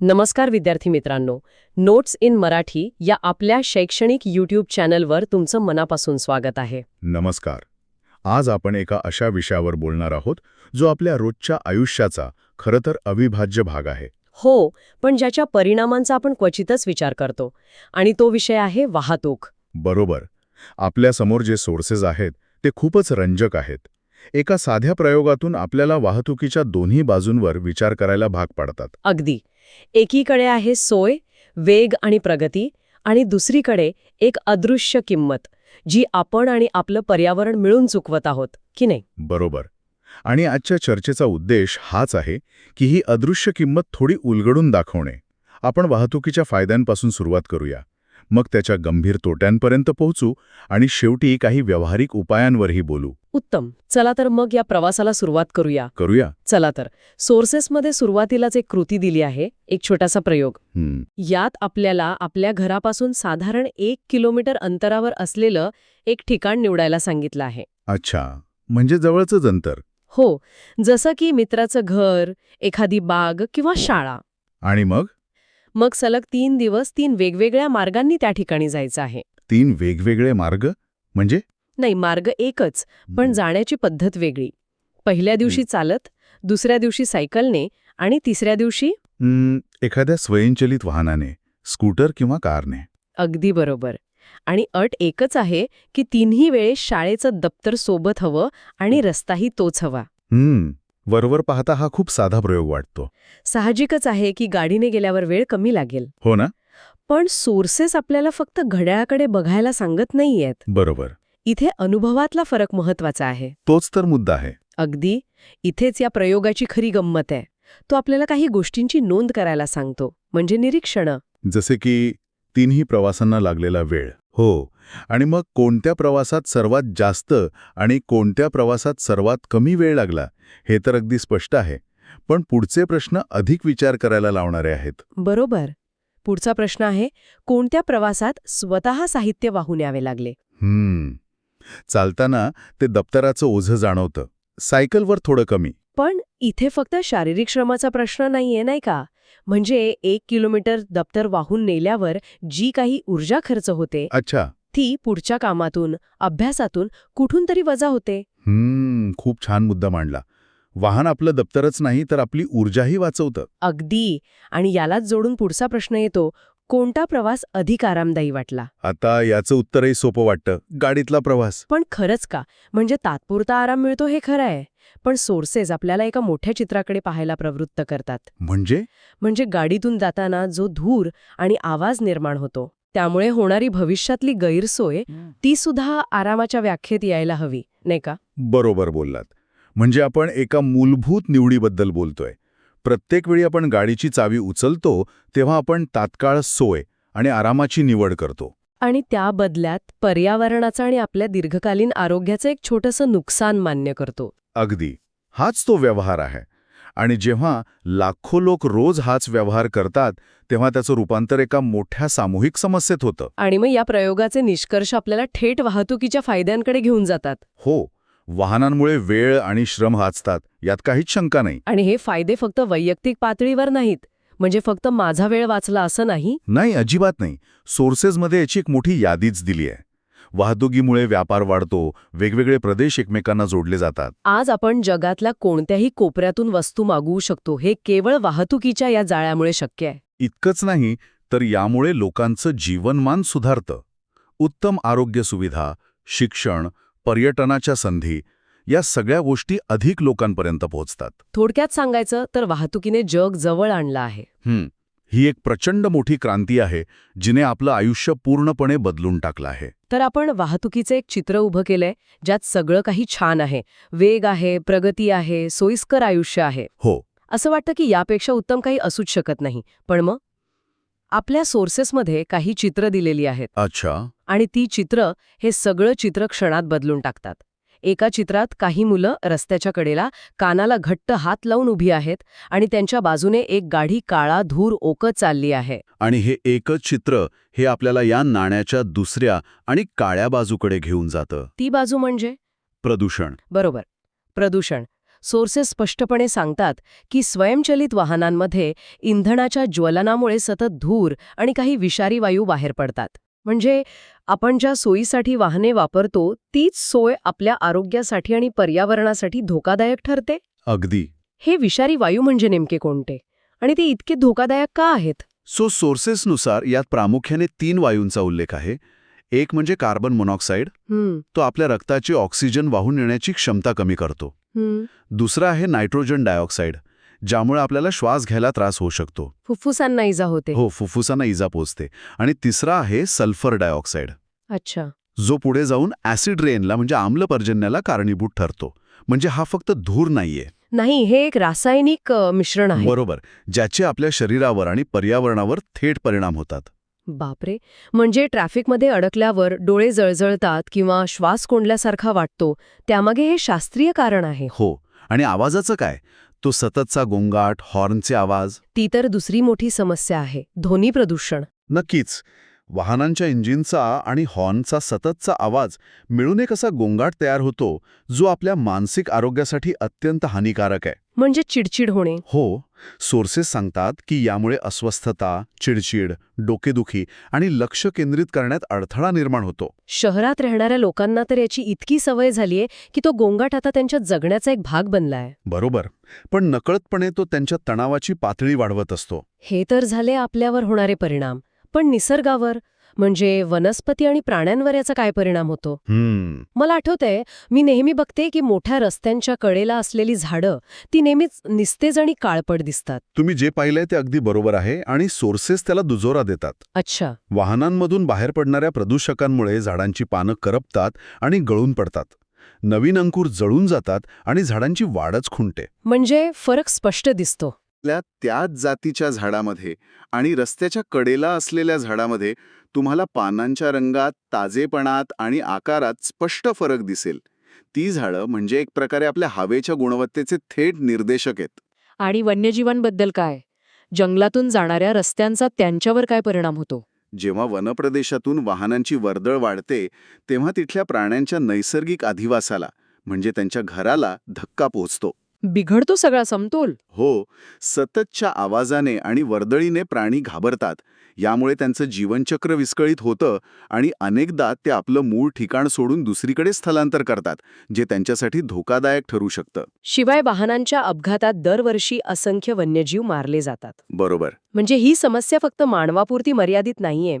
नमस्कार विद्यार्थी मित्रांनो. नोट्स इन मराठी या आपल्या शैक्षणिक यूट्यूब चॅनलवर तुमचं मनापासून स्वागत आहे. नमस्कार. आज आपण एका अशा विषयावर बोलणार आहोत जो आपल्या रोजच्या आयुष्याचा खरं तर अविभाज्य भाग आहे. हो पण ज्याच्या परिणामांचा आपण क्वचितच विचार करतो आणि तो विषय आहे वाहतूक. बरोबर. आपल्यासमोर जे सोर्सेस आहेत ते खूपच रंजक आहेत. एका साध्या प्रयोगातून आपल्याला वाहतुकीच्या दोन्ही बाजूंवर विचार करायला भाग पाडतात. अगदी. एकीकडे आहे सोय वेग आणि प्रगती आणि दुसरीकडे एक अदृश्य किंमत जी आपण आणि आपलं पर्यावरण मिळून चुकवत आहोत की नाही? बरोबर. आणि आजच्या चर्चेचा उद्देश हाच आहे की ही अदृश्य किंमत थोडी उलगडून दाखवणे. आपण वाहतुकीच्या फायद्यांपासून सुरुवात करूया. मग त्याच्या गंभीर तोट्यांपर्यंत पोहोचू आणि शेवटी काही व्यावहारिक उपायांवरही बोलू. उत्तम. चला तर मग या प्रवासाला सुरुवात करूया. करूया. चला तर. सोर्सेसमध्ये सुरुवातीलाच एक कृती दिली आहे एक छोटासा प्रयोग. यात आपल्याला आपल्या घरापासून साधारण एक किलोमीटर अंतरावर असलेलं एक ठिकाण निवडायला सांगितलं आहे. अच्छा. म्हणजे जवळचंच अंतर. हो. जसं की मित्राचं घर एखादी बाग किंवा शाळा. आणि मग? मग सलग तीन दिवस तीन वेगवेगळ्या मार्गांनी त्या ठिकाणी जायचं आहे. तीन वेगवेगळे मार्ग? म्हणजे? नाही मार्ग एकच पण जाण्याची पद्धत वेगळी. पहिल्या दिवशी चालत दुसऱ्या दिवशी सायकलने आणि तिसऱ्या दिवशी एखाद्या स्वयंचलित वाहनाने स्कूटर किंवा कारने. अगदी बरोबर. आणि अट एकच आहे की तिन्ही वेळेस शाळेचं दप्तर सोबत हवं आणि रस्ताही तोच हवा. हम्म वरवर पाहता हा खूप साधा प्रयोग वाटतो. साहजिकच आहे की गाडीने गेल्यावर वेळ कमी लागेल. हो ना? पण सोर्सेस आपल्याला फक्त घड्याळाकडे बघायला सांगत नाहीयेत. बरोबर. इथे अनुभवातला फरक महत्त्वाचा आहे. तोच तर मुद्दा आहे. अगदी इथेच या प्रयोगाची खरी गंमत आहे. तो आपल्याला काही गोष्टींची नोंद करायला सांगतो म्हणजे निरीक्षणं. जसे की तिन्ही प्रवासांना लागलेला वेळ. हो आणि मग कोणत्या प्रवासात सर्वात जास्त आणि कोणत्या प्रवासात सर्वात कमी वेळ लागला हे तर अगदी स्पष्ट आहे. पण पुढचे प्रश्न अधिक विचार करायला लावणारे आहेत. बरोबर. पुढचा प्रश्न आहे कोणत्या प्रवासात स्वतः साहित्य वाहून यावे लागले? हम्म. चालताना ते दप्तराचं ओझं जाणवतं. सायकलवर थोडं कमी. पण इथे फक्त शारीरिक श्रमाचा प्रश्न नाहीये नाही का? म्हणजे एक किलोमीटर दप्तर वाहून नेल्यावर जी काही ऊर्जा खर्च होते अच्छा. ती पुढच्या कामातून अभ्यासातून कुठून तरी वजा होते. हम्म खूप छान मुद्दा मांडला. वाहन आपलं दप्तरच नाही तर आपली ऊर्जाही वाचवतं. अगदी. आणि यालाच जोडून पुढचा प्रश्न येतो कोणता प्रवास अधिक आरामदायी वाटला? आता याचं उत्तरही सोपं वाटतं. गाडीतला प्रवास. पण खरंच का? म्हणजे तात्पुरता आराम मिळतो हे खरं आहे. पण सोर्सेस आपल्याला एका मोठ्या चित्राकडे पाहायला प्रवृत्त करतात. म्हणजे? म्हणजे गाडीतून जाताना जो धूर आणि आवाज निर्माण होतो त्यामुळे होणारी भविष्यातली गैरसोय ती सुद्धा आरामाच्या व्याख्येत यायला हवी नाही का? बरोबर बोललात. म्हणजे आपण एका मूलभूत निवडीबद्दल बोलतोय. प्रत्येक वेळी आपण गाडीची चावी उचलतो तेव्हा आपण तात्काळ सोय आणि आरामाची निवड करतो. आणि त्या बदल्यात पर्यावरणाचं आणि आपल्या दीर्घकालीन आरोग्याचं एक छोटंसं नुकसान मान्य करतो. अगदी. हाच तो व्यवहार आहे. आणि जेव्हा लाखो लोक रोज हाच व्यवहार करतात तेव्हा त्याचं रूपांतर एका मोठ्या सामूहिक समस्येत होतं. आणि मग या प्रयोगाचे निष्कर्ष आपल्याला थेट वाहतुकीच्या फायद्यांकडे घेऊन जातात. हो. वाहनांमुळे वेळ आणि श्रम वाचतात यात काहीच शंका नाही. आणि हे फायदे फक्त वैयक्तिक पातळीवर नाहीत. म्हणजे फक्त माझा वेळ वाचला असं नाही? नाही अजिबात नाही. सोर्सेसमध्ये याची एक मोठी यादीच दिली आहे. वाहतुकीमुळे व्यापार वाढतो वेगवेगळे प्रदेश एकमेकांना जोडले जातात. आज आपण जगातल्या कोणत्याही कोपऱ्यातून वस्तू मागवू शकतो हे केवळ वाहतुकीच्या या जाळ्यामुळे शक्य आहे. इतकंच नाही तर यामुळे लोकांचं जीवनमान सुधारतं. उत्तम आरोग्य सुविधा शिक्षण पर्यटनाच्या संधी या सगळ्या गोष्टी अधिक लोकांपर्यंत पोहोचतात. थोडक्यात सांगायचं तर वाहतुकीने जग जवळ आणलं आहे. हं, एक प्रचंड मोठी क्रांती आहे जिने आपलं आयुष्य पूर्णपणे बदलून टाकलं आहे. तर आपण वाहतुकीचं एक चित्र उभं केलंय ज्यात सगळं काही छान आहे. वेग आहे प्रगती आहे सोयीस्कर आयुष्य आहे. हो. असं वाटतं की यापेक्षा उत्तम काही असूच शकत नाही. पण मग? आपल्या सोर्सेसमध्ये काही चित्र दिलेली आहेत. अच्छा. आणि ती चित्र हे सगळं चित्र क्षणात बदलून टाकतात. एका चित्रात काही मुलं रस्त्याच्या कडेला कानाला घट्ट हात लावून उभी आहेत आणि त्यांच्या बाजूने एक गाढी काळा धूर ओकत चालली आहे. आणि हे एकच चित्र हे आपल्याला या नाण्याच्या दुसऱ्या आणि काळ्या बाजूकडे घेऊन जातं. ती बाजू म्हणजे? प्रदूषण. बरोबर. प्रदूषण. सोर्सेस स्पष्टपणे सांगतात की स्वयंचलित वाहनांमध्ये इंधनाच्या ज्वलनामुळे सतत धूर आणि काही विषारी वायू बाहेर पडतात. म्हणजे आपण ज्या सोयीसाठी वाहने वापरतो तीच सोय आपल्या आरोग्यासाठी आणि पर्यावरणासाठी धोकादायक ठरते? अगदी. हे विषारी वायू म्हणजे नेमके कोणते? आणि ते इतके धोकादायक का आहेत? सो सोर्सेसनुसार यात प्रामुख्याने तीन वायूंचा उल्लेख आहे. एक म्हणजे कार्बन मोनॉक्साईड तो आपल्या रक्ताची ऑक्सिजन वाहून नेण्याची क्षमता कमी करतो. दुसरा आहे नायट्रोजन डायऑक्साईड ज्यामुळे आपल्याला श्वास घ्यायला त्रास होऊ शकतो. फुफ्फुसांना इजा होते. हो फुफ्फुसांना इजा पोचते आणि तिसरा आहे सल्फर डायऑक्साईड अच्छा. जो पुढे जाऊन ॲसिड रेनला म्हणजे आम्ल पर्जन्याला कारणीभूत ठरतो. म्हणजे हा फक्त धूर नाहीये. नाही हे एक रासायनिक मिश्रण आहे. बरोबर. ज्याचे आपल्या शरीरावर आणि पर्यावरणावर थेट परिणाम होतात. बापरे. म्हणजे ट्रॅफिकमध्ये अडकल्यावर डोळे जळजळतात किंवा श्वास कोंडल्यासारखा वाटतो त्यामागे हे शास्त्रीय कारण आहे. हो. आणि आवाजाचं काय? तो सततचा गोंगाट हॉर्नचे आवाज? ती तर दुसरी मोठी समस्या आहे. ध्वनी प्रदूषण. नक्कीच. वाहनांच्या इंजिनचा आणि हॉर्नचा सततचा आवाज मिळून एक असा गोंगाट तयार होतो जो आपल्या मानसिक आरोग्यासाठी अत्यंत हानिकारक आहे. म्हणजे चिडचिड होणे. हो सोर्सेस सांगतात की यामुळे अस्वस्थता चिडचिड डोकेदुखी आणि लक्ष केंद्रित करण्यात अडथळा निर्माण होतो. शहरात राहणाऱ्या लोकांना तर याची इतकी सवय झालीये की तो गोंगाट आता त्यांच्या जगण्याचा एक भाग बनलाय. बरोबर पण नकळतपणे तो त्यांच्या तणावाची पातळी वाढवत असतो. हे तर झाले आपल्यावर होणारे परिणाम. पण निसर्गावर म्हणजे वनस्पती आणि प्राण्यांवर याचा काय परिणाम होतो? हम्म. मला आठवतंय मी नेहमी बघते की मोठ्या रस्त्यांच्या कडेला असलेली झाडं ती नेहमीच निस्तेज आणि काळपट दिसतात. तुम्ही जे पाहिलंय ते अगदी बरोबर आहे आणि सोर्सेस त्याला दुजोरा देतात. अच्छा. वाहनांमधून बाहेर पडणाऱ्या प्रदूषकांमुळे झाडांची पानं करपतात आणि गळून पडतात. नवीन अंकुर जळून जातात आणि झाडांची वाढच खुंटते. म्हणजे फरक स्पष्ट दिसतो. आपल्या त्याच जातीच्या झाडामध्ये आणि रस्त्याच्या कडेला असलेल्या झाडामध्ये तुम्हाला पानांच्या रंगात ताजेपणात आणि आकारात स्पष्ट फरक दिसेल. ती झाडं म्हणजे एक प्रकारे आपल्या हवेच्या गुणवत्तेचे थेट निर्देशक आहेत. आणि वन्यजीवांबद्दल काय? जंगलातून जाणाऱ्या रस्त्यांचा त्यांच्यावर काय परिणाम होतो? जेव्हा वनप्रदेशातून वाहनांची वर्दळ वाढते तेव्हा तिथल्या प्राण्यांच्या नैसर्गिक अधिवासाला म्हणजे त्यांच्या घराला धक्का पोहोचतो. बिघडतो सगळा समतोल. हो सततच्या आवाजाने आणि वर्दळीने प्राणी घाबरतात. यामुळे त्यांचं जीवनचक्र विस्कळीत होतं आणि अनेकदा ते आपलं मूळ ठिकाण सोडून दुसरीकडे स्थलांतर करतात जे त्यांच्यासाठी धोकादायक ठरू शकतं. शिवाय वाहनांच्या अपघातात दरवर्षी असंख्य वन्यजीव मारले जातात. बरोबर. म्हणजे ही समस्या फक्त मानवापुरती मर्यादित नाहीये.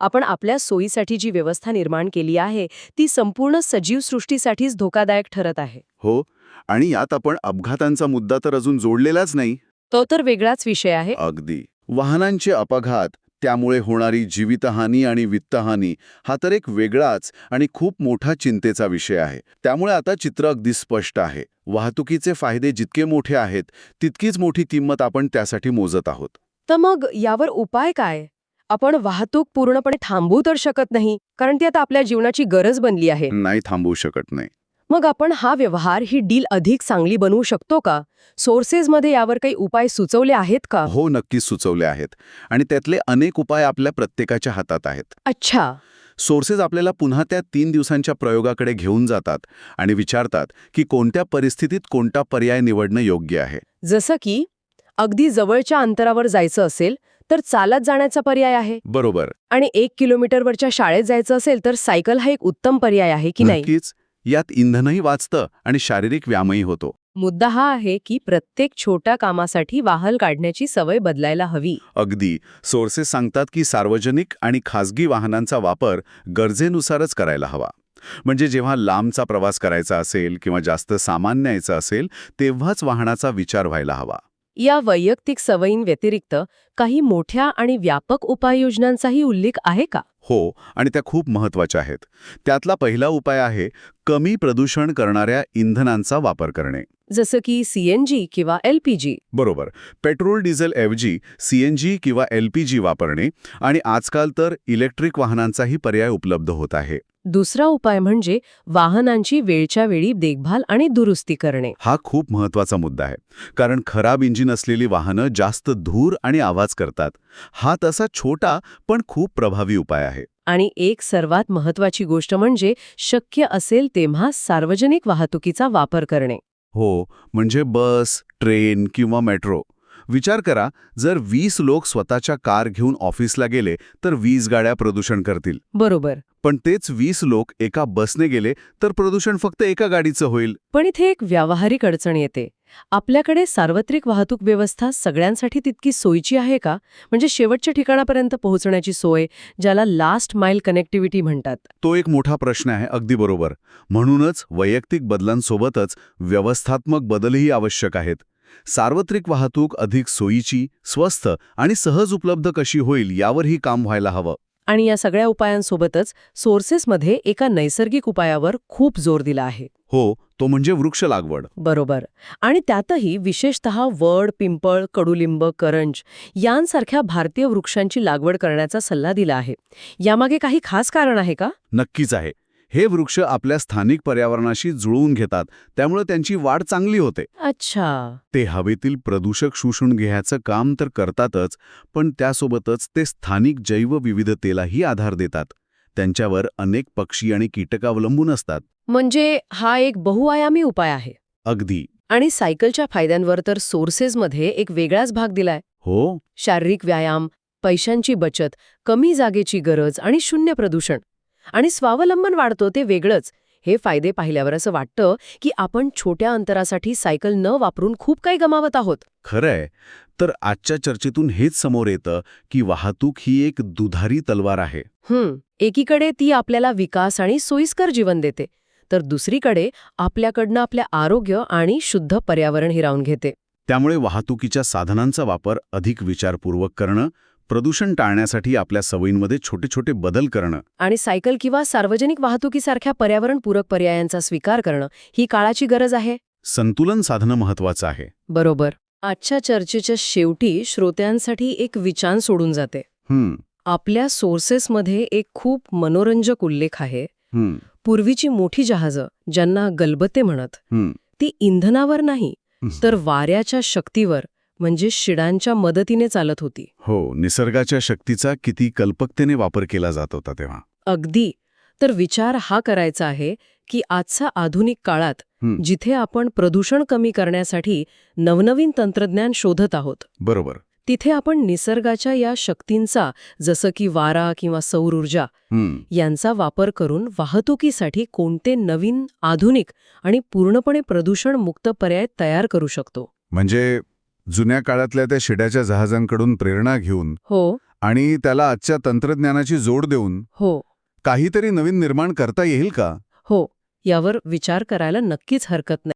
आपण आपल्या सोयीसाठी जी व्यवस्था निर्माण केली आहे ती संपूर्ण सजीव सृष्टीसाठीच धोकादायक ठरत आहे. हो आणि यात आपण अपघातांचा मुद्दा तर अजून जोडलेलाच नाही. तो तर वेगळाच विषय आहे. अगदी. वाहनांचे अपघात त्यामुळे होणारी जीवितहानी आणि वित्तहानी हा तर एक वेगळाच आणि खूप मोठा चिंतेचा विषय आहे. त्यामुळे आता चित्र अगदी स्पष्ट आहे. वाहतुकीचे फायदे जितके मोठे आहेत तितकीच मोठी किंमत आपण त्यासाठी मोजत आहोत. तर मग यावर उपाय काय? आपण वाहतूक पूर्णपणे थांबवू तर शकत नाही कारण ती आता आपल्या जीवनाची गरज बनली आहे. नाही थांबवू शकत नाही. मग आपण हा व्यवहार ही डील अधिक चांगली बनवू शकतो का? सोर्सेसमध्ये यावर काही उपाय सुचवले आहेत का? हो नक्कीच सुचवले आहेत. आणि त्यातले अनेक उपाय आपल्या प्रत्येकाच्या हातात आहेत. अच्छा. सोर्सेस आपल्याला पुन्हा त्या तीन दिवसांच्या प्रयोगाकडे घेऊन जातात आणि विचारतात की कोणत्या परिस्थितीत कोणता पर्याय निवडणं योग्य आहे. जसं की अगदी जवळच्या अंतरावर जायचं असेल तर चालत जाण्याचा पर्याय आहे. बरोबर. आणि एक किलोमीटरवरच्या शाळेत जायचं असेल तर सायकल हा एक उत्तम पर्याय आहे की नाही? नक्कीच. यात इंधनही वाचतं आणि शारीरिक व्यायामही होतो. मुद्दा हा आहे की प्रत्येक छोट्या कामासाठी वाहन काढण्याची सवय बदलायला हवी. अगदी. सोर्सेस सांगतात की सार्वजनिक आणि खासगी वाहनांचा वापर गरजेनुसारच करायला हवा. म्हणजे जेव्हा लांबचा प्रवास करायचा असेल किंवा जास्त सामान न्यायचं असेल तेव्हाच वाहनाचा विचार व्हायला हवा. या वैयक्तिक सवयींव्यतिरिक्त काही मोठ्या आणि व्यापक उपाययोजनांचाही उल्लेख आहे का? हो आणि त्या खूप महत्त्वाच्या आहेत. त्यातला पहिला उपाय आहे कमी प्रदूषण करणाऱ्या इंधनांचा वापर करणे. जसं की सीएनजी किंवा एलपीजी बरोबर. पेट्रोल डिझेल ऐवजी सीएनजी किंवा एलपीजी वापरणे आणि आजकाल तर इलेक्ट्रिक वाहनांचाही पर्याय उपलब्ध होत आहे. दुसरा उपाय म्हणजे वाहनांची वेळच्या वेळी देखभाल आणि दुरुस्ती करणे. हा खूप महत्त्वाचा मुद्दा आहे. कारण खराब इंजिन असलेली वाहनं जास्त धूर आणि आवाज करतात. हा तसा छोटा पण खूप प्रभावी उपाय आहे. आणि एक सर्वात महत्वाची गोष्ट म्हणजे शक्य असेल तेव्हा सार्वजनिक वाहतुकीचा वापर करणे. हो म्हणजे बस ट्रेन किंवा मेट्रो विचार करा जर वीस लोक स्वतःच्या कार घेऊन ऑफिसला गेले तर वीस गाड्या प्रदूषण करतील. बरोबर. पण तेच वीस लोक एका बसने गेले तर प्रदूषण फक्त एका गाडीचं होईल. पण इथे एक व्यावहारिक अडचण येते. आपल्याकडे सार्वत्रिक वाहतूक व्यवस्था सगळ्यांसाठी तितकी सोयीची आहे का? म्हणजे शेवटच्या ठिकाणापर्यंत पोहोचण्याची सोय ज्याला लास्ट माइल कनेक्टिव्हिटी म्हणतात. तो एक मोठा प्रश्न आहे अगदी बरोबर. म्हणूनच वैयक्तिक बदलांसोबतच व्यवस्थात्मक बदलही आवश्यक आहेत. सार्वत्रिक वाहतूक अधिक सोयीची स्वस्त आणि सहज उपलब्ध कशी होईल यावरही काम व्हायला हवं. आणि या सगळ्या उपायांसोबतच सोर्सेसमध्ये एका नैसर्गिक उपायावर खूप जोर दिला आहे. हो तो म्हणजे वृक्ष लागवड. बरोबर. आणि त्यातही विशेषतः वड पिंपळ कडुलिंब करंज यांसारख्या भारतीय वृक्षांची लागवड करण्याचा सल्ला दिला आहे. यामागे काही खास कारण आहे का? नक्कीच आहे. हे वृक्ष आपल्या स्थानिक पर्यावरणाशी जुळवून घेतात त्यामुळे त्यांची वाढ चांगली होते. अच्छा. ते हवेतील प्रदूषक शोषून घ्यायचं काम तर करतातच पण त्यासोबतच ते स्थानिक जैवविविधतेलाही आधार देतात. त्यांच्यावर अनेक पक्षी आणि कीटक अवलंबून असतात. म्हणजे हा एक बहुआयामी उपाय आहे. अगदी. आणि सायकलच्या फायद्यांवर तर सोर्सेसमध्ये एक वेगळाच भाग दिलाय. हो. शारीरिक व्यायाम पैशांची बचत कमी जागेची गरज आणि शून्य प्रदूषण. आणि स्वावलंबन वाढतो ते वेगळंच. हे फायदे पाहिल्यावर असं वाटतं की आपण छोट्या अंतरासाठी सायकल न वापरून खूप काही गमावत आहोत. खरंय. तर आजच्या चर्चेतून हेच समोर येतं की वाहतूक ही एक दुधारी तलवार आहे. हं एकीकडे ती आपल्याला विकास आणि सोयीस्कर जीवन देते तर दुसरीकडे आपल्याकडनं आपल्या आरोग्य आणि शुद्ध पर्यावरण हिरावून घेते. त्यामुळे वाहतुकीच्या साधनांचा वापर अधिक विचारपूर्वक करणं प्रदूषण टाळण्यासाठी आपल्या सवयींमध्ये छोटे छोटे बदल करणं. आणि सायकल किंवा सार्वजनिक वाहतुकीसारख्या पर्यावरणपूरक पर्यायांचा स्वीकार करणं ही काळाची गरज आहे? संतुलन साधणं महत्वाचं आहे. बरोबर. आजच्या चर्चेच्या शेवटी श्रोत्यांसाठी एक विचार सोडून जाते. आपल्या सोर्सेसमध्ये एक खूप मनोरंजक उल्लेख आहे. पूर्वीची मोठी जहाजं ज्यांना गलबते म्हणत ती इंधनावर नाही. तर वाऱ्याच्या शक्तीवर म्हणजे शिडांच्या मदतीने चालत होती. हो निसर्गाच्या शक्तीचा किती कल्पकतेने वापर केला जात होता तेव्हा. अगदी. तर विचार हा करायचा आहे की आजच्या आधुनिक काळात. जिथे आपण प्रदूषण कमी करण्यासाठी नवनवीन तंत्रज्ञान शोधत आहोत. बरोबर. तिथे आपण निसर्गाच्या या शक्तींचा जसं की वारा किंवा सौर ऊर्जा यांचा वापर करून वाहतुकीसाठी कोणते नवीन आधुनिक आणि पूर्णपणे प्रदूषणमुक्त पर्याय तयार करू शकतो. म्हणजे जुन्या काळातल्या त्या शिड्याच्या जहाजांकडून प्रेरणा घेऊन हो. आणि त्याला आजच्या तंत्रज्ञानाची जोड देऊन हो. काहीतरी नवीन निर्माण करता येईल का? हो. यावर विचार करायला नक्कीच हरकत नाही.